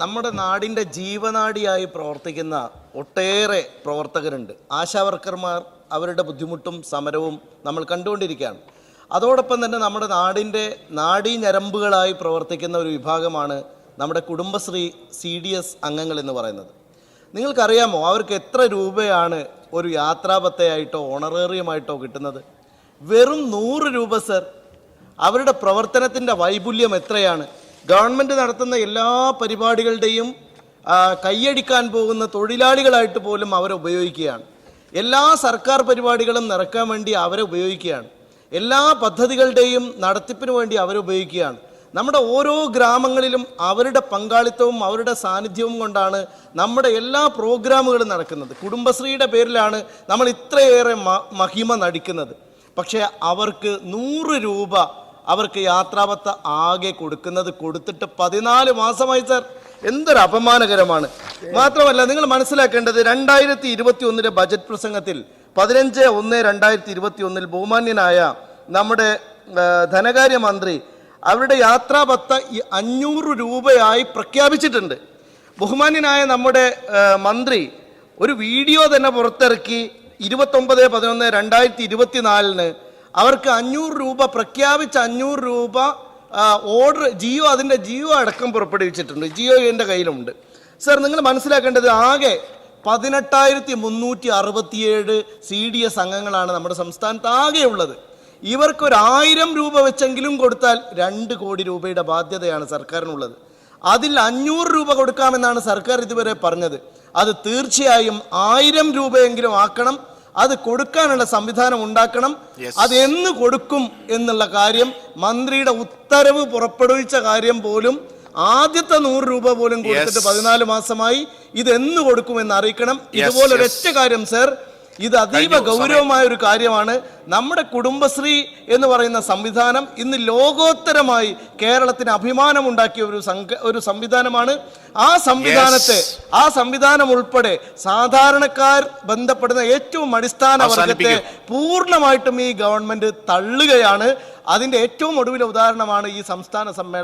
നമ്മുടെ നാടിന്റെ ജീവനാടിയായി പ്രവർത്തിക്കുന്ന ഒട്ടേറെ പ്രവർത്തകരുണ്ട്. ആശാവർക്കർമാർ അവരുടെ ബുദ്ധിമുട്ടും സമരവും നമ്മൾ കണ്ടുകൊണ്ടിരിക്കുകയാണ്. അതോടൊപ്പം തന്നെ നമ്മുടെ നാടിന്റെ നാഡീ ഞരമ്പുകളായി പ്രവർത്തിക്കുന്ന ഒരു വിഭാഗമാണ് നമ്മുടെ കുടുംബശ്രീ സി ഡി എസ് അംഗങ്ങൾ എന്ന് പറയുന്നത്. നിങ്ങൾക്കറിയാമോ അവർക്ക് എത്ര രൂപയാണ് ഒരു യാത്രാപത്തയായിട്ടോ ഓണറേറിയമായിട്ടോ കിട്ടുന്നത്? വെറും നൂറ് രൂപ സർ. അവരുടെ പ്രവർത്തനത്തിന്റെ വൈപുല്യം എത്രയാണ്? ഗവൺമെന്റ് നടത്തുന്ന എല്ലാ പരിപാടികളുടെയും കൈയടിക്കാൻ പോകുന്ന തൊഴിലാളികളായിട്ട് പോലും അവരെ ഉപയോഗിക്കുകയാണ്. എല്ലാ സർക്കാർ പരിപാടികളും നിറക്കാൻ വേണ്ടി അവരെ ഉപയോഗിക്കുകയാണ്. എല്ലാ പദ്ധതികളുടെയും നടത്തിപ്പിന് വേണ്ടി അവരെ ഉപയോഗിക്കുകയാണ്. നമ്മുടെ ഓരോ ഗ്രാമങ്ങളിലും അവരുടെ പങ്കാളിത്തവും അവരുടെ സാന്നിധ്യവും കൊണ്ടാണ് നമ്മുടെ എല്ലാ പ്രോഗ്രാമുകളും നടക്കുന്നത്. കുടുംബശ്രീയുടെ പേരിലാണ് നമ്മൾ ഇത്രയേറെ മഹിമ നടിക്കുന്നത്. പക്ഷേ അവർക്ക് നൂറ് രൂപ അവർക്ക് യാത്രാപത്ത ആകെ കൊടുക്കുന്നത് കൊടുത്തിട്ട് പതിനാല് മാസമായി സാർ. എന്തൊരു അപമാനകരമാണ്. മാത്രമല്ല നിങ്ങൾ മനസ്സിലാക്കേണ്ടത് രണ്ടായിരത്തി ഇരുപത്തി ഒന്നിലെ ബജറ്റ് പ്രസംഗത്തിൽ പതിനഞ്ച് ഒന്ന് രണ്ടായിരത്തി ഇരുപത്തി ഒന്നിൽ ബഹുമാന്യനായ നമ്മുടെ ധനകാര്യമന്ത്രി അവരുടെ യാത്രാപത്ത ഈ അഞ്ഞൂറ് രൂപയായി പ്രഖ്യാപിച്ചിട്ടുണ്ട്. ബഹുമാന്യനായ നമ്മുടെ മന്ത്രി ഒരു വീഡിയോ തന്നെ പുറത്തിറക്കി ഇരുപത്തൊമ്പത് പതിനൊന്ന് രണ്ടായിരത്തി ഇരുപത്തിനാലിന് അവർക്ക് അഞ്ഞൂറ് രൂപ പ്രഖ്യാപിച്ച അഞ്ഞൂറ് രൂപ ഓർഡർ ജിയോ അതിന്റെ ജിയോ അടക്കം പുറപ്പെടുവിച്ചിട്ടുണ്ട്. ജിയോ എന്റെ കയ്യിലുണ്ട്. സർ നിങ്ങൾ മനസ്സിലാക്കേണ്ടത് ആകെ പതിനെട്ടായിരത്തി മുന്നൂറ്റി അറുപത്തിയേഴ് സി ഡി എസ് അംഗങ്ങളാണ് നമ്മുടെ സംസ്ഥാനത്ത് ആകെ ഉള്ളത് ഇവർക്ക് ഒരു ആയിരം രൂപ വെച്ചെങ്കിലും കൊടുത്താൽ രണ്ട് കോടി രൂപയുടെ ബാധ്യതയാണ് സർക്കാരിനുള്ളത്. അതിൽ അഞ്ഞൂറ് രൂപ കൊടുക്കാമെന്നാണ് സർക്കാർ ഇതുവരെ പറഞ്ഞത്. അത് തീർച്ചയായും ആയിരം രൂപയെങ്കിലും ആക്കണം. അത് കൊടുക്കാനുള്ള സംവിധാനം ഉണ്ടാക്കണം. അത് എന്ന് കൊടുക്കും എന്നുള്ള കാര്യം മന്ത്രിയുടെ ഉത്തരവ് പുറപ്പെടുവിച്ച കാര്യം പോലും ആദ്യത്തെ നൂറ് രൂപ പോലും കൊടുത്തിട്ട് പതിനാല് മാസമായി ഇത് എന്ന് കൊടുക്കുമെന്ന് അറിയിക്കണം. ഇതുപോലെ ഒരൊറ്റ കാര്യം സർ. ഇത് അതീവ ഗൗരവമായ ഒരു കാര്യമാണ്. നമ്മുടെ കുടുംബശ്രീ എന്ന് പറയുന്ന സംവിധാനം ഇന്ന് ലോകോത്തരമായി കേരളത്തിന് അഭിമാനമുണ്ടാക്കിയ ഒരു സംഘ ഒരു സംവിധാനമാണ്. ആ സംവിധാനത്തെ ആ സംവിധാനം ഉൾപ്പെടെ സാധാരണക്കാർ ബന്ധപ്പെടുന്ന ഏറ്റവും അടിസ്ഥാന വർഗത്തെ പൂർണമായിട്ടും ഈ ഗവൺമെന്റ് തള്ളുകയാണ്. അതിന്റെ ഏറ്റവും ഒടുവിലെ ഉദാഹരണമാണ് ഈ സംസ്ഥാന സമ്മേളനം.